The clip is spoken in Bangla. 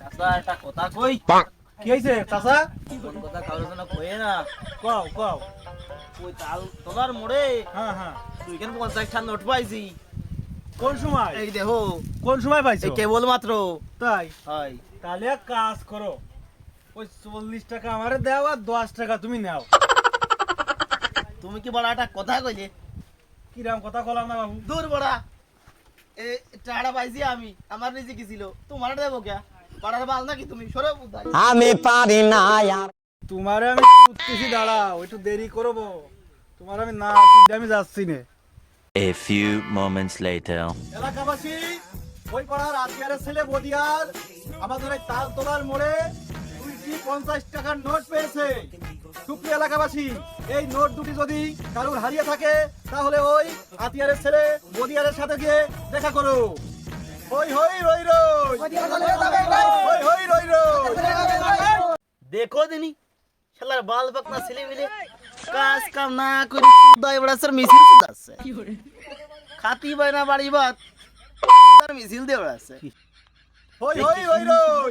চাচা একটা কথা কই? কি হয়েছে চাচা? কোন কথা কারোর জন্য কয়ে না। কও কও। ওই তাল তোলার মোড়ে হ্যাঁ হ্যাঁ। তুই কেন পঞ্চাশটা নোট পাইছি। কোন সময়? এই দেখো। কোন সময় পাইছো? কেবল মাত্র। তাই? হয়। তাহলে এক কাজ করো। ওই চল্লিশ টাকা আমারে দাও আর দশ টাকা তুমি নাও। তুমি কি বড় একটা কথা কইলে? কিরাম কথা কলাম না বাবু? দূর বড়া। এ টাড়া পাইছি আমি। আমার নিজে কি ছিল? তোমার দেবো কে? পাড়ার বাল নাকি তুমি? সরে বুঝাই আমি পারি না আর তোমারে আমি উঠতেছি দাঁড়াও একটু দেরি করব। তোমার আমি না আমি যাচ্ছি না। A few moments later. এলাকাবাসী ওই পাড়ার আতিয়ারের ছেলে বদিয়ার আমাদের এই তাল তোলার মোড়ে দুইটি পঞ্চাশ টাকার নোট পেয়েছে। সুপ্রিয় এলাকাবাসী এই নোট দুটি যদি কারুর হারিয়ে থাকে তাহলে ওই আতিয়ারের ছেলে বদিয়ারের সাথে গিয়ে দেখা করো। হই হই রই রই। হই হই রই রই। দেখো দিনি শালার বাল বকনা ছেলে মিলে কাজ কাম না করে দয় বড়া স্যার মিছিল যাচ্ছে খাতি বাইনা বাড়ি তার মিছিল দিয়ে বেড়াচ্ছে। হই হই রই রই।